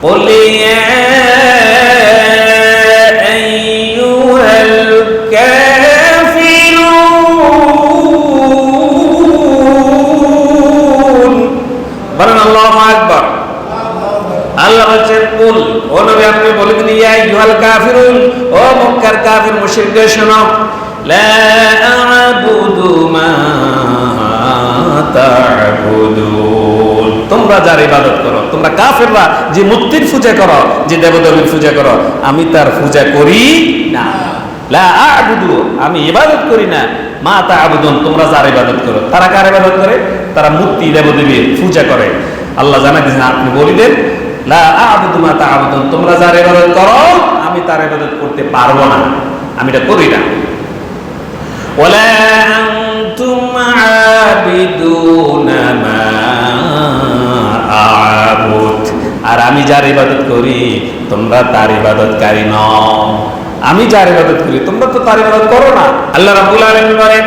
قل يا أيها الكافرون বলেন আল্লাহু আকবার আল্লাহ বলছেন কুল ও নবী আপনি বলে দিন ইয়া আইয়ুহাল কাফিরুন ও মক্কার কাফির মুশরিকদের শোনো লা আ'বুদু মা তোমরা যার ইবাদত করো, তোমরা কাফেররা যে মূর্তির পূজা করো, যে দেবদেবীর পূজা করো, আমি তার পূজা করি না। আমি ইবাদত করি না। মা তা'বুদুন, তোমরা যার ইবাদত করো। তারা কার ইবাদত করে? তারা মূর্তি দেবদেবীর পূজা করে। আল্লাহ জানা দিয়েছেন, আপনি বলিলেন, লা আ'বুদু মা তা'বুদুন, তোমরা যার ইবাদত করো, আমি তার ইবাদত করতে পারব না। আমি এটা করি না। ওয়ালা আনতুম আবিদুনা আমি যার ইবাদত করি, তোমরা তার ইবাদতকারী নও। আমি যার ইবাদত করি, তোমরা তো তার ইবাদত করো না। আল্লাহ রাব্বুল আলামিন বলেন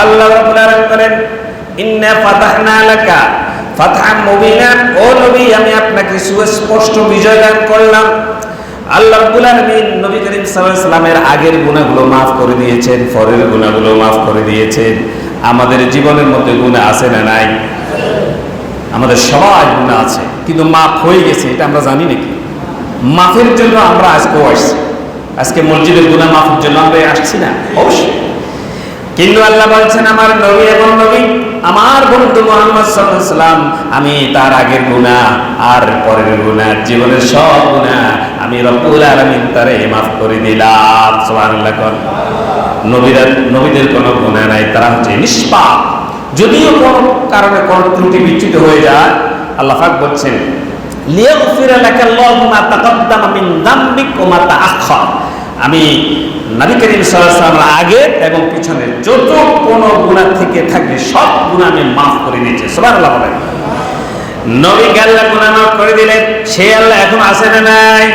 আল্লাহ রাব্বুল আলামিন বলেন, ইন্না ফাতাহনা লাকা ফাতহাম মুবিনা ও নবী, আমি আপনাকে সুস্পষ্ট বিজয় দান করলাম। আল্লাহ রাব্বুল আলামিন নবী করিম সাল্লাল্লাহু আগের গুনাহগুলো maaf করে দিয়েছেন, পরের গুনাহগুলো maaf করে দিয়েছেন। আমাদের জীবনের মধ্যে গুনাহ আছে না নাই? আমাদের সবাই গুনাহ আছে, কিন্তু মাফ হয়ে গেছে, এটা আমরা জানি নাকি? মাফের জন্য আমরা আজকেও আসছি। আজকে মসজিদের গুনাহ মাফের জন্য আমরা আসছি না? অবশ্যই। কিন্তু আল্লাহ বলছেন, আমার নবী এবং নবী আমার বন্ধু মোহাম্মদ সাল্লাম আমি তার আগের গুণা আর পরের গুণা জীবনের সব গুণা আমি রব্বুল আলমিন তারে মাফ করে দিলাম। সুবহানাল্লাহ কর। নবীরা, নবীদের কোনো গুণা নাই, তারা হচ্ছে নিষ্পাপ। যদিও কোনো কারণে কোনো ত্রুটি বিচ্যুত হয়ে যায়, আল্লাহ বলছেন লিয়াগফিরা লাকাল্লাহু মা তাকাদ্দামা মিন যামবিক আমি নবী করিম সাল্লাল্লাহু আগে এবং পিছনে যত কোন গুনাহ থেকে থাকে সব গুনাহ আমি মাফ করে দিয়েছি সুবহানাল্লাহ বলেন। নবী আল্লাহ মাফ করে দিলেন। সে আল্লাহ এখন আসে না নাই?